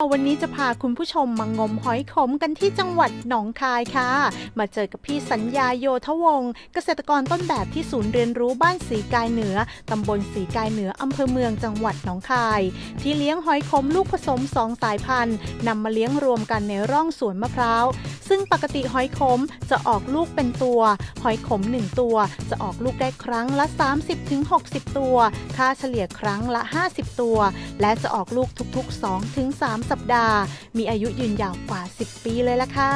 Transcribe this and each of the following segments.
วันนี้จะพาคุณผู้ชมมางมหอยขมกันที่จังหวัดหนองคายค่ะ มาเจอกับพี่สัญญาโยธวงศ์เกษตรกรต้นแบบที่ศูนย์เรียนรู้บ้านสีกายเหนือ ตำบลสีกายเหนืออำเภอเมืองจังหวัดหนองคาย ที่เลี้ยงหอยขมลูกผสมสองสายพันธุ์นำมาเลี้ยงรวมกันในร่องสวนมะพร้าวซึ่งปกติหอยขมจะออกลูกเป็นตัว หอยขม 1 ตัว จะออกลูกได้ครั้งละ 30-60 ตัว ค่าเฉลี่ยครั้งละ 50 ตัว และจะออกลูกทุกๆ 2-3สัปดาห์ มีอายุยืนยาวกว่า 10 ปีเลยล่ะค่ะ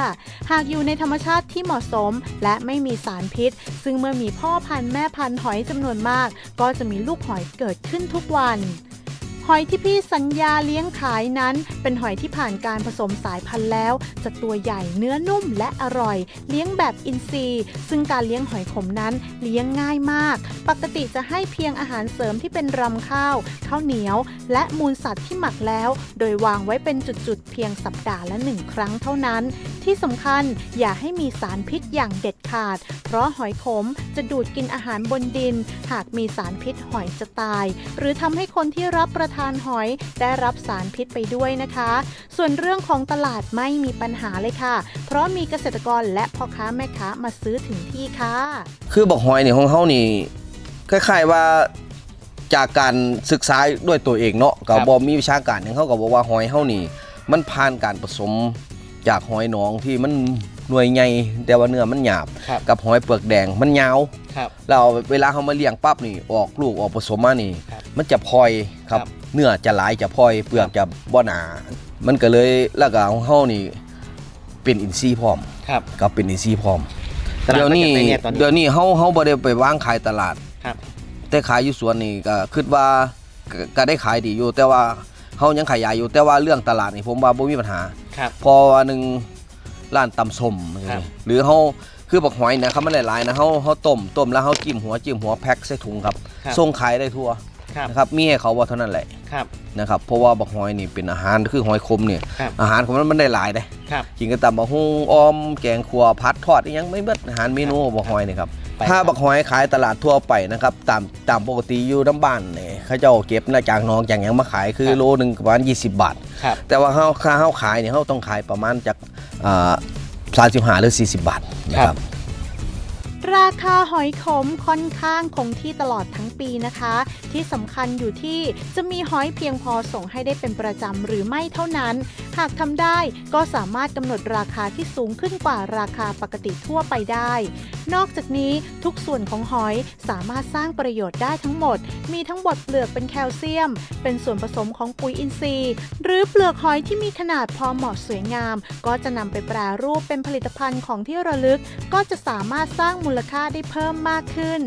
หากอยู่ในธรรมชาติที่เหมาะสม และไม่มีสารพิษ ซึ่งเมื่อมีพ่อพันธุ์แม่พันธุ์หอยจำนวนมาก ก็จะมีลูกหอยเกิดขึ้นทุกวัน หอยที่พี่สัญญาเลี้ยงขายนั้น เป็นหอยที่ผ่านการผสมสายพันธุ์แล้ว จะตัวใหญ่เนื้อนุ่มและอร่อย เลี้ยงแบบอินทรีย์ ซึ่งการเลี้ยงหอยขมนั้นเลี้ยงง่ายมาก ปกติจะให้เพียงอาหารเสริมที่เป็นรำข้าว ข้าวเหนียว และมูลสัตว์ที่หมักแล้ว โดยวางไว้เป็นจุดๆเพียงสัปดาห์ละหนึ่งครั้งเท่านั้น ที่สำคัญอย่าให้มีสารพิษอย่างเด็ดขาด เพราะหอยขมจะดูดกินอาหารบนดิน หากมีสารพิษหอยจะตาย หรือทำให้คนที่รับประทานหอยได้รับสารพิษไปด้วยนะคะ ส่วนเรื่องของตลาดไม่มีปัญหาเลยค่ะ เพราะมีเกษตรกรและพ่อค้าแม่ค้ามาซื้อถึงที่ค่ะ คือบอกหอยนี่ของเฮานี่คล้ายๆว่าจากการศึกษาด้วยตัวเองเนาะก็ครับบ่มีวิชาการหยังเขาก็บอกว่าหอยเฮานี่ มันผ่านการผสมจากหอยหนองที่มัน หน่วยใหญ่แต่ว่าเนื้อมันหยาบ ครับ กับหอยเปลือกแดงมันยาวครับแล้วเวลาเขามาเลี้ยงปั๊บนี่ออกลูกออกผสมมานี่ ครับมันจะพลอยครับ ครับ เนื้อจะหลายจะพลอยเปลือกจะบ่หนา มันก็เลยแล้วก็ของเฮานี่เป็นอินทรีย์พร้อม ครับ ก็เป็นอินทรีย์พร้อม ตลาดเดี๋ยวนี้มันจะเป็นไงตอนนี้ เดี๋ยวนี้เฮาเฮาบ่ได้ไปวางขายตลาด ครับ แต่ขายอยู่สวนนี่ก็คิดว่าก็ก็ได้ขายดีอยู่ แต่ว่าเฮายังขายอยู่แต่ว่าเรื่องตลาดนี่ผมว่าบ่มีปัญหา ครับเพอว่าหนึ่ง ร้านตำส้มครับ หรือเฮาคือบักหอยเนะครับมันหลายๆนะเฮาเฮาต้มต้มแล้วเฮาจิ้มหัวจิ้มหัวแพ็คใส่ถุงครับครับส่งขายได้ทั่วครับนะครับมีให้เขาว่าเท่านั้นแหละครับ นะครับเพราะว่าบักหอยนี่เป็นอาหารคือหอยคมเนี่ยครับ อาหารของมันมันได้หลายเด้ ครับ กินกับตำบักหุ่งออม แกงขัวผัดทอดอิหยังไม่เบิดอาหารเมนูบักหอยนี่ครับ ไปถ้าครับบักหอยขายตลาดทั่วไปนะครับตามตามปกติอยู่น้ำบ้านเนี่ยเขาเจ้าเก็บนะจากหน้องจากหยังมาขายคือครับโลหนึงประมาณ20 บาท ครับ แต่ว่าเฮาค่าเฮาขายเนี่ยเฮาต้องขายประมาณจากอ่า35หรือ 40 บาทนะครับ ราคาหอยขมค่อนข้างคงที่ตลอดทั้งปีนะคะ ที่สำคัญอยู่ที่จะมีหอยเพียงพอส่งให้ได้เป็นประจำหรือไม่เท่านั้น หากทำได้ก็สามารถกำหนดราคาที่สูงขึ้นกว่าราคาปกติทั่วไปได้ นอกจากนี้ทุกส่วนของหอยสามารถสร้างประโยชน์ได้ทั้งหมด มีทั้งบดเปลือกเป็นแคลเซียม เป็นส่วนผสมของปุ๋ยอินทรีย์ หรือเปลือกหอยที่มีขนาดพอเหมาะสวยงาม ก็จะนำไปแปรรูปเป็นผลิตภัณฑ์ของที่ระลึก ก็จะสามารถสร้างมูลค่าได้เพิ่มมากขึ้น